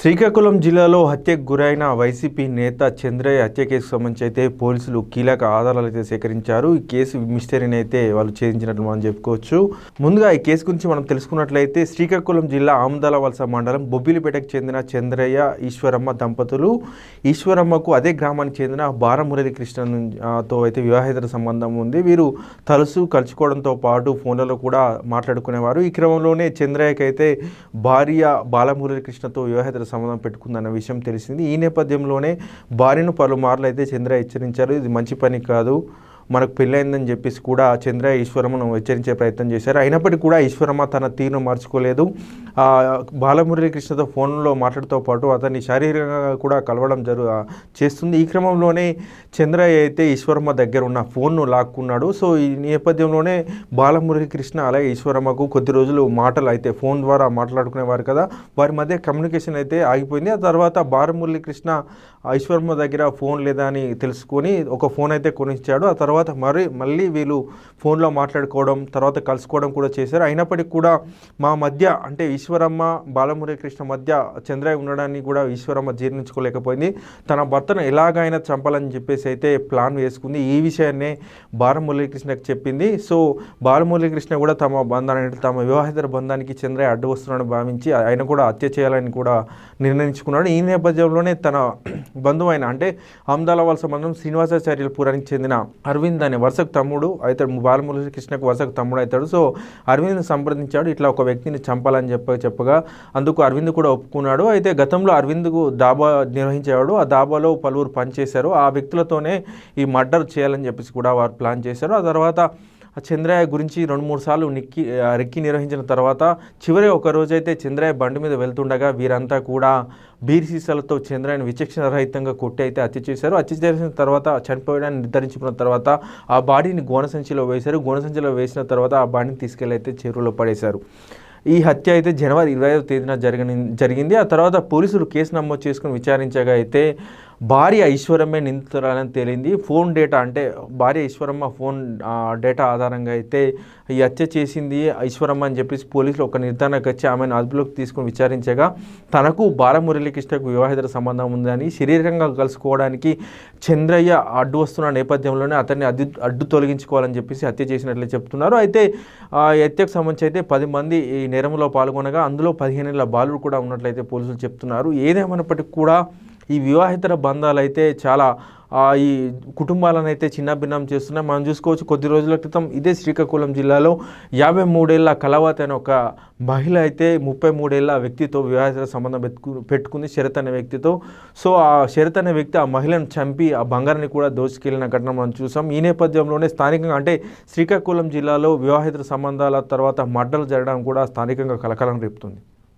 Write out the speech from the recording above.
శ్రీకాకుళం జిల్లాలో హత్యకు గురైన వైసీపీ నేత చంద్రయ్య హత్య కేసు సంబంధించి అయితే పోలీసులు కీలక ఆధారాలు అయితే సేకరించారు. ఈ కేసు మిస్టరీని అయితే వాళ్ళు ఛేదించినట్లు మనం చెప్పుకోవచ్చు. ముందుగా ఈ కేసు గురించి మనం తెలుసుకున్నట్లయితే శ్రీకాకుళం జిల్లా ఆముదాల వలస మండలం బొబ్బిలిపేటకు చెందిన చంద్రయ్య ఈశ్వరమ్మ దంపతులు. ఈశ్వరమ్మకు అదే గ్రామానికి చెందిన బారమురళి కృష్ణతో అయితే వివాహేతర సంబంధం ఉంది. వీరు తలుసు కలుసుకోవడంతో పాటు ఫోన్లలో కూడా మాట్లాడుకునేవారు. ఈ క్రమంలోనే చంద్రయ్యకైతే అయితే భార్య బాలమురళి కృష్ణతో వివాహేతర సంబంధం పెట్టుకుందన్న విషయం తెలిసింది. ఈ నేపథ్యంలోనే భార్యను పలుమార్లు అయితే చంద్ర హెచ్చరించారు. ఇది మంచి పని కాదు. మనకు పెళ్ళైందని చెప్పేసి కూడా చంద్రయ్య ఈశ్వరమ్మను హెచ్చరించే ప్రయత్నం చేశారు. అయినప్పటికీ కూడా ఈశ్వరమ్మ తన తీరును మార్చుకోలేదు. బాలమురళీకృష్ణతో ఫోన్లో మాట్లాడుతూ పాటు అతన్ని శారీరకంగా కూడా కలవడం జరు చేస్తుంది. ఈ క్రమంలోనే చంద్రయ్య అయితే ఈశ్వరమ్మ దగ్గర ఉన్న ఫోన్ను లాక్కున్నాడు. సో ఈ నేపథ్యంలోనే బాలమురళీకృష్ణ అలాగే ఈశ్వరమ్మకు కొద్ది రోజులు మాటలు అయితే ఫోన్ ద్వారా మాట్లాడుకునేవారు కదా. వారి మధ్య కమ్యూనికేషన్ అయితే ఆగిపోయింది. ఆ తర్వాత బాలమురళీకృష్ణ ఈశ్వరమ్మ దగ్గర ఫోన్ లేదా అని తెలుసుకొని ఒక ఫోన్ అయితే కొనిచ్చాడు. ఆ తర్వాత మరి మళ్ళీ వీళ్ళు ఫోన్లో మాట్లాడుకోవడం తర్వాత కలుసుకోవడం కూడా చేశారు. అయినప్పటికీ కూడా మా మధ్య అంటే ఈశ్వరమ్మ బాలమురళీకృష్ణ మధ్య చంద్రయ్య ఉండడాన్ని కూడా ఈశ్వరమ్మ జీర్ణించుకోలేకపోయింది. తన భర్తను ఎలాగైనా చంపాలని చెప్పేసి అయితే ప్లాన్ వేసుకుంది. ఈ విషయాన్నే బాలమురళీకృష్ణకు చెప్పింది. సో బాలమురళీకృష్ణ కూడా తమ బంధాన్ని తమ వివాహేతర బంధానికి చంద్రయ్య అడ్డు వస్తున్నాడని భావించి ఆయన కూడా హత్య చేయాలని కూడా నిర్ణయించుకున్నాడు. ఈ నేపథ్యంలోనే తన బంధువు బంధువైన అంటే అహ్మదాబాద్ సంబంధం మండలం శ్రీనివాసాచార్యులపురానికి చెందిన అరవింద్ అనే వరుసకు తమ్ముడు అయితే బాలమురళి కృష్ణకు వరుసకు తమ్ముడు అవుతాడు. సో అరవింద్ని సంప్రదించాడు ఇట్లా ఒక వ్యక్తిని చంపాలని చెప్ప చెప్పగా అందుకు అరవింద్ కూడా ఒప్పుకున్నాడు. అయితే గతంలో అరవింద్కు దాబా నిర్వహించేవాడు ఆ దాబాలో పలువురు పనిచేశారు. ఆ వ్యక్తులతోనే ఈ మర్డర్ చేయాలని చెప్పేసి కూడా వారు ప్లాన్ చేశారు. ఆ తర్వాత చంద్రయ్య గురించి రెండు మూడు సార్లు నిక్కి ఆ, రెక్కి నిర్వహించిన తర్వాత చివరి ఒకరోజైతే చంద్రయ్య బండి మీద వెళ్తుండగా వీరంతా కూడా బీర్ సీసాలతో చంద్రయ్యను విచక్షణ రహితంగా కొట్టి అయితే హత్య చేశారు. హత్య చేసిన తర్వాత చనిపోయాడని నిర్ధారించుకున్న తర్వాత ఆ బాడీని గోనసంచిలో వేశారు. గోనసంచిలో వేసిన తర్వాత ఆ బాడీని తీసుకెళ్ళి అయితే చెరువులో పడేశారు. ఈ హత్య అయితే జనవరి ఇరవై తేదీన జరిగిన జరిగింది. ఆ తర్వాత పోలీసులు కేసు నమోదు చేసుకుని విచారించగా అయితే భార్య ఈశ్వరమ్మే నిందితురాలని తేలింది. ఫోన్ డేటా అంటే భార్య ఈశ్వరమ్మ ఫోన్ డేటా ఆధారంగా అయితే ఈ హత్య చేసింది ఈశ్వరమ్మ అని చెప్పేసి పోలీసులు ఒక నిర్ధారణకు వచ్చి ఆమెను అదుపులోకి తీసుకుని విచారించగా తనకు బాలమురళి కృష్ణకు వివాహితర సంబంధం ఉందని శరీరంగా కలుసుకోవడానికి చంద్రయ్య అడ్డు వస్తున్న నేపథ్యంలోనే అతన్ని అడ్డు అడ్డు తొలగించుకోవాలని చెప్పేసి హత్య చేసినట్లే చెప్తున్నారు. అయితే ఆ ఈ హత్యకు సంబంధించి అయితే పది మంది ఈ నేరంలో పాల్గొనగా అందులో పదిహేనేళ్ళ బాలుడు కూడా ఉన్నట్లయితే పోలీసులు చెప్తున్నారు. ఏదేమైనప్పటికీ కూడా ఈ వివాహితర బంధాలు అయితే చాలా ఈ కుటుంబాలను అయితే చిన్నభిన్నం చేస్తున్నాయి. మనం చూసుకోవచ్చు కొద్ది రోజుల క్రితం ఇదే శ్రీకాకుళం జిల్లాలో యాభై మూడేళ్ళ కలవత్ అనే ఒక మహిళ అయితే ముప్పై మూడేళ్ళ వ్యక్తితో వివాహితర సంబంధం పెట్టుకు పెట్టుకుంది శరత్ అనే వ్యక్తితో. సో ఆ శరత్ అనే వ్యక్తి ఆ మహిళను చంపి ఆ బంగారాన్ని కూడా దోచుకెళ్ళిన ఘటన మనం చూసాం. ఈ నేపథ్యంలోనే స్థానికంగా అంటే శ్రీకాకుళం జిల్లాలో వివాహేతర సంబంధాల తర్వాత మడ్డలు జరగడం కూడా స్థానికంగా కలకలం రేపుతుంది.